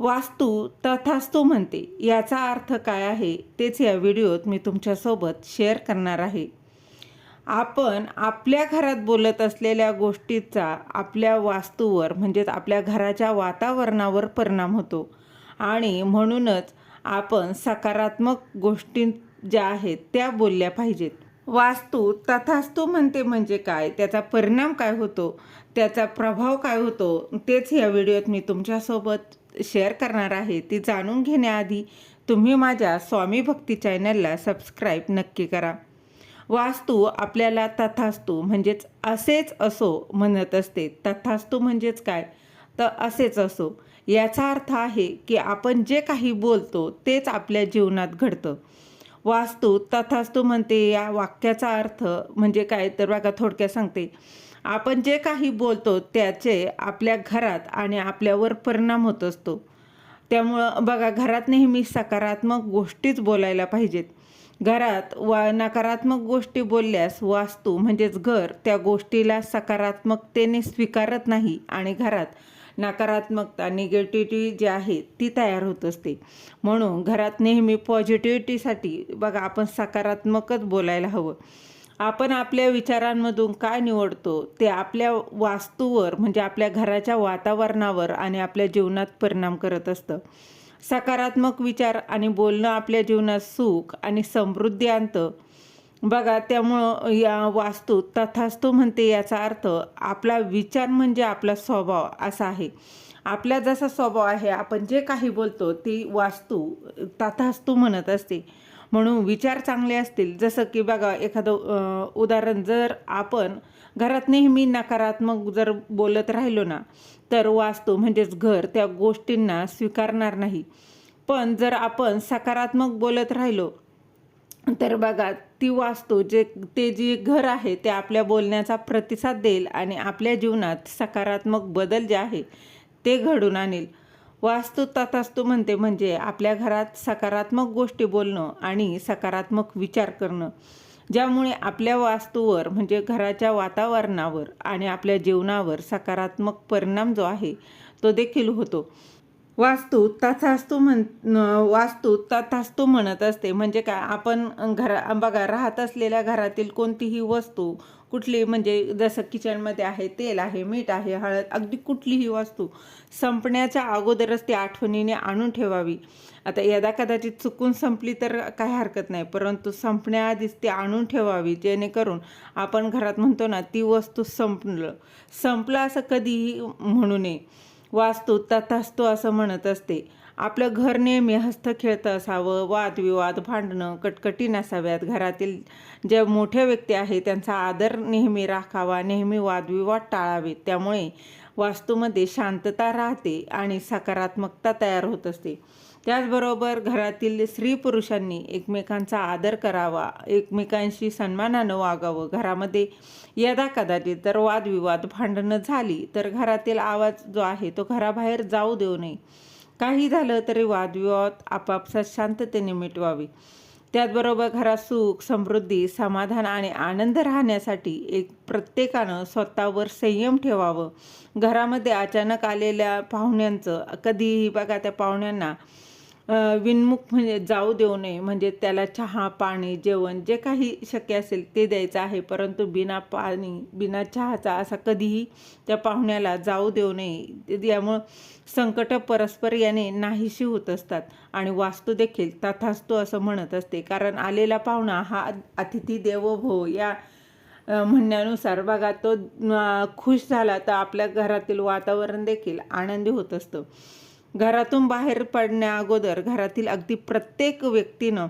वास्तू तथास्तू म्हणते. याचा अर्थ काय आहे? तेच या व्हिडिओत मी तुमच्यासोबत शेअर करणार आहे. आपण आपल्या घरात बोलत असलेल्या गोष्टीचा आपल्या वास्तूवर म्हणजेच आपल्या घराच्या वातावरणावर परिणाम होतो. आणि म्हणूनच आपण सकारात्मक गोष्टी ज्या आहेत त्या बोलल्या पाहिजेत. वास्तू तथास्तू म्हणते म्हणजे काय? त्याचा परिणाम काय होतो? त्याचा प्रभाव काय होतो तेच या व्हिडिओत मी तुमच्यासोबत शेअर करणार आहे. ती जाणून घेण्याआधी तुम्ही माझ्या स्वामी भक्ती चॅनलला सबस्क्राईब नक्की करा. वास्तू आपल्याला तथास्तू म्हणजेच असेच असो म्हणत असते. तथास्तू म्हणजेच काय? तर असेच असो. याचा अर्थ आहे की आपण जे काही बोलतो तेच आपल्या जीवनात घडतं. वास्तू तथास्तू म्हणते या वाक्याचा अर्थ म्हणजे काय? तर बघा थोडक्यात सांगते. आपण जे काही बोलतो त्याचे आपल्या घरात आणि आपल्यावर परिणाम होत असतो. त्यामुळं बघा घरात नेहमी सकारात्मक गोष्टीच बोलायला पाहिजेत. घरात वा नकारात्मक गोष्टी बोलल्यास वास्तू म्हणजेच घर त्या गोष्टीला सकारात्मकतेने स्वीकारत नाही आणि घरात नकारात्मकता निगेटिव्हिटी जी आहे ती तयार होत असते. म्हणून घरात नेहमी पॉझिटिव्हिटीसाठी बघा आपण सकारात्मकच बोलायला हवं. आपण आपल्या विचारांमधून काय निवडतो ते आपल्या वास्तूवर म्हणजे आपल्या घराच्या वातावरणावर आणि आपल्या जीवनात परिणाम करत असतं. सकारात्मक विचार आणि बोलणं आपल्या जीवनात सुख आणि समृद्धी आणतं. बघा त्यामुळं या वास्तू तथास्तू म्हणते याचा अर्थ आपला विचार म्हणजे आपला स्वभाव असा आहे. आपला जसा स्वभाव आहे आपण जे काही बोलतो ती वास्तू तथास्तू म्हणत असते. म्हणून विचार चांगले असतील. जसं की बघा एखादं उदाहरण जर आपण घरात नेहमी नकारात्मक जर बोलत राहिलो ना तर वास्तू म्हणजेच घर त्या गोष्टींना स्वीकारणार नाही. पण जर आपण सकारात्मक बोलत राहिलो तर बघा ती वास्तू जे ते जे घर आहे ते आपल्या बोलण्याचा प्रतिसाद देईल आणि आपल्या जीवनात सकारात्मक बदल जे आहे ते घडून आणेल. वास्तू तथास्तू म्हणते म्हणजे आपल्या घरात सकारात्मक गोष्टी बोलणं आणि सकारात्मक विचार करणं. ज्यामुळे आपल्या वास्तूवर म्हणजे घराच्या वातावरणावर आणि आपल्या जीवनावर सकारात्मक परिणाम जो आहे तो देखील होतो. वास्तू तथास्तू म्हण वास्तू तथास्तू म्हणत असते. म्हणजे काय? आपण घरा बघा राहत असलेल्या घरातील कोणतीही वस्तू कुठली म्हणजे जसं किचनमध्ये आहे तेल आहे मीठ आहे हळद अगदी कुठलीही वस्तू संपण्याच्या अगोदरच ती आठवणीने आणून ठेवावी. आता यदा कदाचित चुकून संपली तर काही हरकत नाही परंतु संपण्याआधीच ती आणून ठेवावी जेणेकरून आपण घरात म्हणतो ना ती वस्तू संपलं. संपलं असं कधीही म्हणू नये. वास्तू तथास्तू असं म्हणत असते. आपलं घर नेहमी हस्तखेळतं असावं वादविवाद भांडणं कटकटी नसाव्यात घरातील ज्या मोठ्या व्यक्ती आहेत त्यांचा आदर नेहमी राखावा नेहमी वादविवाद टाळावेत. त्यामुळे वास्तूमध्ये शांतता राहते आणि सकारात्मकता तयार होत असते. त्याचबरोबर घरातील स्त्री पुरुषांनी एकमेकांचा आदर करावा एकमेकांशी सन्मानानं वागावं. घरामध्ये यदा कदाचित जर वादविवाद भांडणं झाली तर घरातील आवाज जो आहे तो घराबाहेर जाऊ देऊ नये. काही झालं तरी वादविवाद आपापसात शांततेने मिटवावे. त्याचबरोबर घरात सुख समृद्धी समाधान आणि आनंद राहण्यासाठी एक प्रत्येकानं स्वतःवर संयम ठेवावं. घरामध्ये अचानक आलेल्या पाहुण्यांचं कधीही बघा त्या पाहुण्यांना विनमुख म्हणजे जाऊ देऊ नये. म्हणजे त्याला चहा पाणी जेवण जे काही शक्य असेल ते द्यायचं आहे. परंतु बिना पाणी बिना चहाचा असा कधीही त्या पाहुण्याला जाऊ देऊ नये. यामुळं संकट परस्पर याने नाहीशी होत असतात आणि वास्तू देखील तथास्तू असं म्हणत असते. कारण आलेला पाहुणा हा अतिथी देवो भो या म्हणण्यानुसार बघा तो खुश झाला तर आपल्या घरातील वातावरण देखील आनंदी होत असतं. घरातून बाहेर पडण्या अगोदर घरातील अगदी प्रत्येक व्यक्तीनं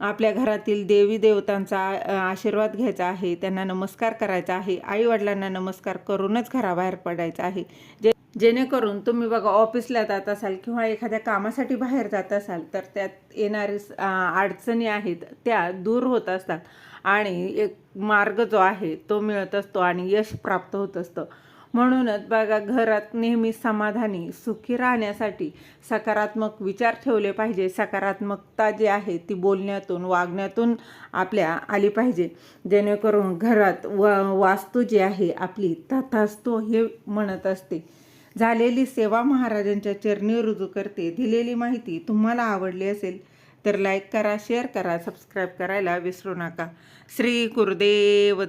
आपल्या घरातील देवी देवतांचा आशीर्वाद घ्यायचा आहे त्यांना नमस्कार करायचा आहे आईवडिलांना नमस्कार करूनच घराबाहेर पडायचा आहे. जे जेणेकरून तुम्ही बघा ऑफिसला जात असाल किंवा एखाद्या कामासाठी बाहेर जात असाल तर त्यात येणारी अडचणी आहेत त्या दूर होत असतात. आणि एक मार्ग जो आहे तो मिळत असतो आणि यश प्राप्त होत असतं. म्हणूनच बघा घरात नेहमी समाधानी सुखी राहण्यासाठी सकारात्मक विचार ठेवले पाहिजे. सकारात्मकता जी आहे ती बोलण्यातून वागण्यातून आपल्या आली पाहिजे. जेणेकरून घरात व वास्तू जी आहे आपली तथास्तू हे म्हणत असते. झालेली सेवा महाराजांच्या चरणी रुजू करते. दिलेली माहिती तुम्हाला आवडली असेल तर लाईक करा शेअर करा सबस्क्राईब करायला विसरू नका. श्री गुरुदेव